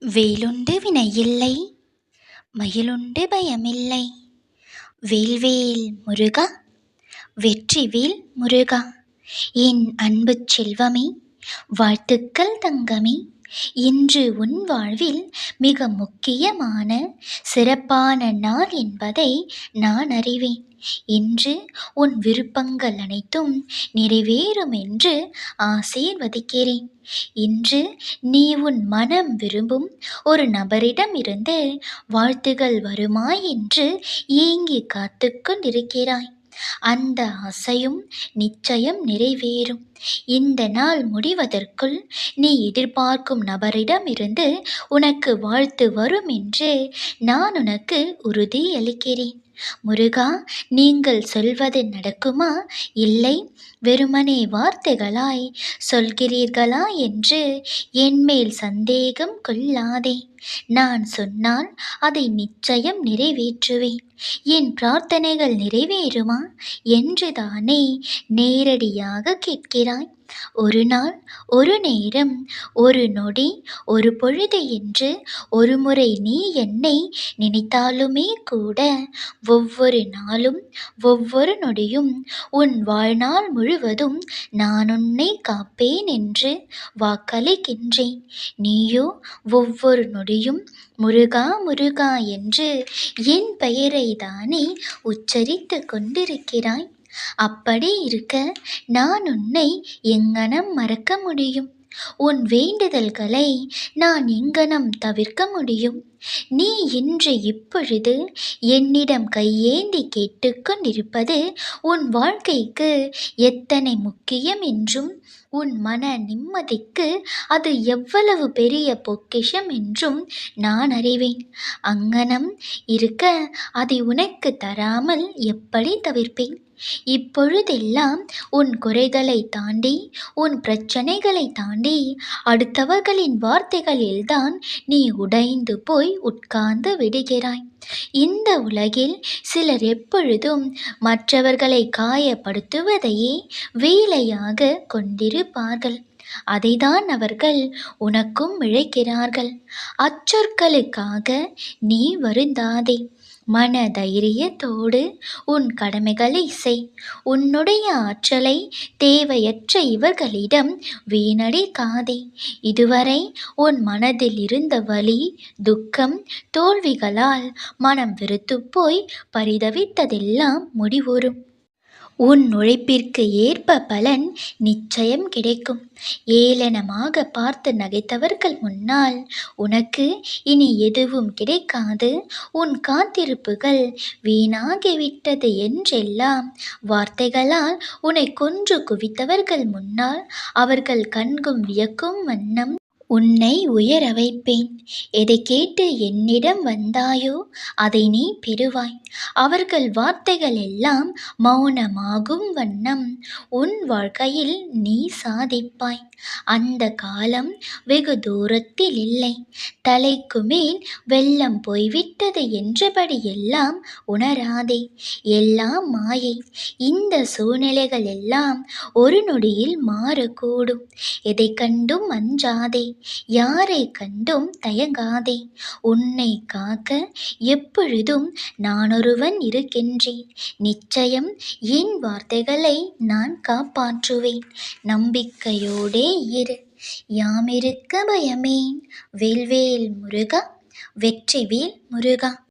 வேலுண்டு வினையில்லை மயிலுண்டு பயமில்லை. வேல்வேல் முருகா வெற்றிவேல் முருகா. என் அன்பு செல்வமே வாழ்த்துக்கள் தங்கமே. இன்று உன் வாழ்வில் மிக முக்கியமான சிறப்பான நாள் என்பதை நான் அறிவேன். இன்று உன் விருப்பங்கள் அனைத்தும் நிறைவேறும் என்று ஆசீர்வதிக்கிறேன். இன்று நீ உன் மனம் விரும்பும் ஒரு நபரிடம் இருந்து வாழ்த்துகள் வருமா என்று ஏங்கி காத்து கொண்டிருக்கிறாய். அந்த ஆசையும் நிச்சயம் நிறைவேறும். இந்த நாள் முடிவதற்குள் நீ எதிர்பார்க்கும் நபரிடமிருந்து உனக்கு வாழ்த்து வரும் என்று நான் உனக்கு உறுதி அளிக்கிறேன் முருகா நீங்கள் சொல்வது நடக்குமா? இல்லை வெறுமனே வார்த்தைகளாய் சொல்கிறீர்களா என்று என்மேல் சந்தேகம் கொள்ளாதே. நான் சொன்னால் அதை நிச்சயம் நிறைவேற்றுவேன். என் பிரார்த்தனைகள் நிறைவேறுமா? என்றுதானே நேரடியாக கேட்கிறாய். ஒரு நாள் ஒரு நேரம் ஒரு நொடி ஒரு பொழுது என்று ஒரு முறை நீ என்னை நினைத்தாலுமே கூட ஒவ்வொரு நாளும் ஒவ்வொரு நொடியும் உன் வாழ்நாள் முழுவதும் நான் உன்னை காப்பேன் என்று வாக்களிக்கின்றேன். நீயோ ஒவ்வொரு நொடியும் முருகா முருகா என்று என் பெயரை தானே உச்சரித்து கொண்டிருக்கிறாய். அப்படி இருக்க நான் உன்னை எங்கனம் மறக்க முடியும். உன் வேண்டுதல்களை நான் எங்கனம் தவிர்க்க முடியும். நீ இன்று இப்பொழுது என்னிடம் கையேந்தி கேட்டுக்கொண்டிருப்பது உன் வாழ்க்கைக்கு எத்தனை முக்கியம் என்றும் உன் மன நிம்மதிக்கு அது எவ்வளவு பெரிய பொக்கிஷம் என்றும் நான் அறிவேன். அங்கனம் இருக்க அதை உனக்கு தராமல் எப்படி தவிர்ப்பேன்? இப்பொழுதெல்லாம் உன் குறைகளை தாண்டி உன் பிரச்சனைகளை தாண்டி அடுத்தவர்களின் வார்த்தைகளில்தான் நீ உடைந்து போய் உட்கார்ந்து விடுகிறாய். இந்த உலகில் சிலர் எப்பொழுதும் மற்றவர்களை காயப்படுத்துவதையே வேலையாக கொண்டிருப்பார்கள். அதைதான் அவர்கள் உனக்கும் இழைக்கிறார்கள். அச்சொற்களுக்காக நீ வருந்தாதே. மன தைரியத்தோடு உன் கடமைகளை செய். உன்னுடைய ஆற்றலை தேவையற்ற இவர்களிடம் வீணடிக்காதே. இதுவரை உன் மனதில் இருந்த வலி துக்கம் தோல்விகளால் மனம் வெறுத்துப்போய் பரிதவித்ததெல்லாம் முடிவுறும். உன் உழைப்பிற்கு ஏற்ப பலன் நிச்சயம் கிடைக்கும். ஏளனமாக பார்த்து நகைத்தவர்கள் முன்னால் உனக்கு இனி எதுவும் கிடைக்காது. உன் காத்திருப்புகள் வீணாகிவிட்டது என்றெல்லாம் வார்த்தைகளால் உன்னை கொன்று குவித்தவர்கள் முன்னால் அவர்கள் கண்கும் வியக்கும் வண்ணம் உன்னை உயர வைப்பேன். எதை கேட்டு என்னிடம் வந்தாயோ அதை நீ பெறுவாய். அவர்கள் வார்த்தைகள் எல்லாம் மௌனமாகும் வண்ணம். உன் வாழ்க்கையில் நீ சாதிப்பாய். அந்த காலம் வெகு தூரத்தில் இல்லை. தலைக்கு மேல் வெள்ளம் போய்விட்டது என்றபடி எல்லாம் உணராதே. எல்லாம் மாயை. இந்த சூழ்நிலைகள் எல்லாம் ஒரு நொடியில் மாறக்கூடும். எதை கண்டும் அஞ்சாதே. யாரை கண்டும் தயங்காதே. உன்னை காக்க எப்பொழுதும் நானொருவன் இருக்கின்றேன். நிச்சயம் என் வார்த்தைகளை நான் காப்பாற்றுவேன். நம்பிக்கையோடே இரு. யாமிருக்க பயமேன். வேல்வேல் முருகா வெற்றிவேல் முருகா.